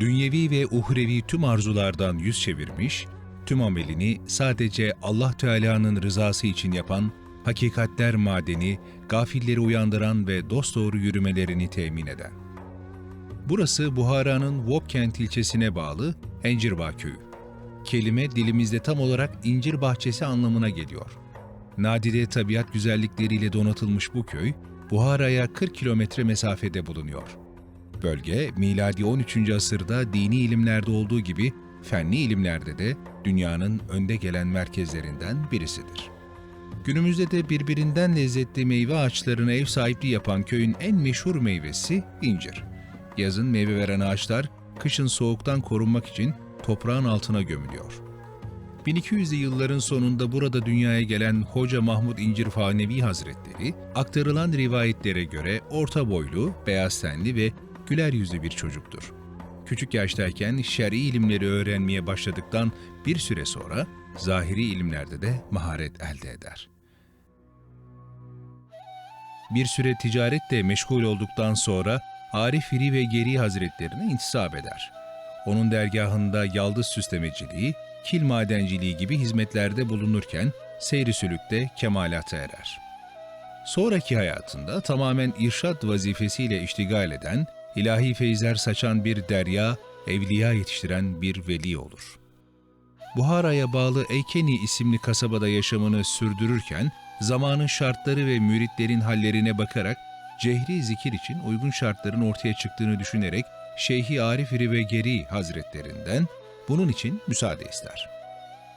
Dünyevi ve uhrevi tüm arzulardan yüz çevirmiş, tüm amelini sadece Allah Teala'nın rızası için yapan, hakikatler madeni, gafilleri uyandıran ve dosdoğru yürümelerini temin eden. Burası Buhara'nın Vopkent ilçesine bağlı Encirbağ köyü. Kelime dilimizde tam olarak incir bahçesi anlamına geliyor. Nadide tabiat güzellikleriyle donatılmış bu köy, Buhara'ya 40 kilometre mesafede bulunuyor. Bölge, miladi 13. asırda dini ilimlerde olduğu gibi fenli ilimlerde de dünyanın önde gelen merkezlerinden birisidir. Günümüzde de birbirinden lezzetli meyve ağaçlarına ev sahipliği yapan köyün en meşhur meyvesi incir. Yazın meyve veren ağaçlar, kışın soğuktan korunmak için toprağın altına gömülüyor. 1200'lü yılların sonunda burada dünyaya gelen Hoca Mahmud İncir Fanevi Hazretleri, aktarılan rivayetlere göre orta boylu, beyaz tenli ve güler yüzlü bir çocuktur. Küçük yaştayken şer'i ilimleri öğrenmeye başladıktan bir süre sonra zahiri ilimlerde de maharet elde eder. Bir süre ticaretle meşgul olduktan sonra Arif Firi ve Geri Hazretlerine intisap eder. Onun dergahında yaldız süslemeciliği, kil madenciliği gibi hizmetlerde bulunurken seyri sülükte kemalata erer. Sonraki hayatında tamamen irşad vazifesiyle iştigal eden, ilahi feyizler saçan bir derya, evliya yetiştiren bir veli olur. Buhara'ya bağlı Eykeni isimli kasabada yaşamını sürdürürken, zamanın şartları ve müritlerin hallerine bakarak cehri zikir için uygun şartların ortaya çıktığını düşünerek Şeyhi Arif Rive Geri Hazretlerinden bunun için müsaade ister.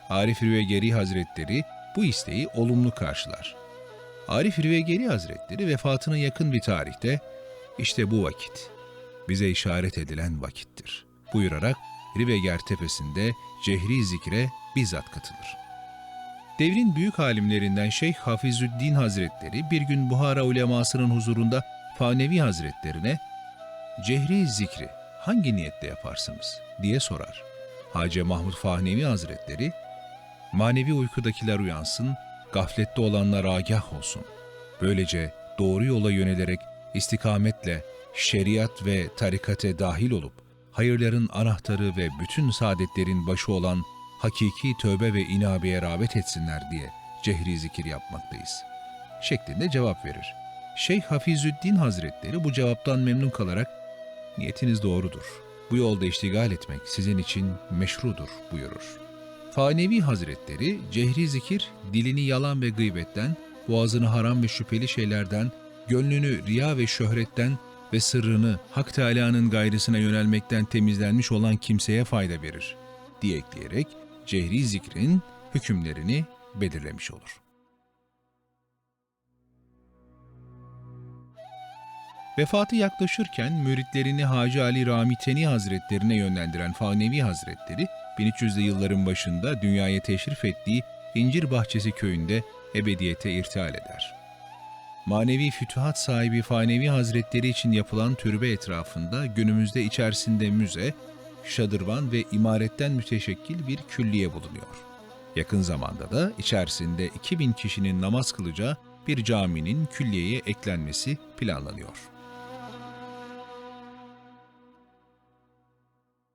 Arif Rive Geri Hazretleri bu isteği olumlu karşılar. Arif Rive Geri Hazretleri vefatına yakın bir tarihte işte bu vakit bize işaret edilen vakittir buyurarak Riveger tepesinde cehri zikre bizzat katılır. Devrin büyük alimlerinden Şeyh Hafizüddin Hazretleri bir gün Buhara ulemasının huzurunda Fanevi Hazretlerine cehri zikri hangi niyette yaparsınız diye sorar. Hacı Mahmud Fahnevi Hazretleri manevi uykudakiler uyansın, gaflette olanlar agah olsun. Böylece doğru yola yönelerek istikametle şeriat ve tarikate dahil olup hayırların anahtarı ve bütün saadetlerin başı olan hakiki tövbe ve inabeye rağbet etsinler diye cehri zikir yapmaktayız. Şeklinde cevap verir. Şeyh Hafizüddin Hazretleri bu cevaptan memnun kalarak niyetiniz doğrudur. Bu yolda iştigal etmek sizin için meşrudur buyurur. Fanevi Hazretleri cehri zikir dilini yalan ve gıybetten, boğazını haram ve şüpheli şeylerden, gönlünü riya ve şöhretten ve sırrını Hak Teâlâ'nın gayrısına yönelmekten temizlenmiş olan kimseye fayda verir diye ekleyerek cehri zikrin hükümlerini belirlemiş olur. Vefatı yaklaşırken müritlerini Hacı Ali Ramiteni Hazretlerine yönlendiren Fanevi Hazretleri, 1300'lü yılların başında dünyaya teşrif ettiği İncir Bahçesi köyünde ebediyete irtihal eder. Manevi fütühat sahibi Fanevi Hazretleri için yapılan türbe etrafında günümüzde içerisinde müze, şadırvan ve imaretten müteşekkil bir külliye bulunuyor. Yakın zamanda da içerisinde 2000 kişinin namaz kılacağı bir caminin külliyeye eklenmesi planlanıyor.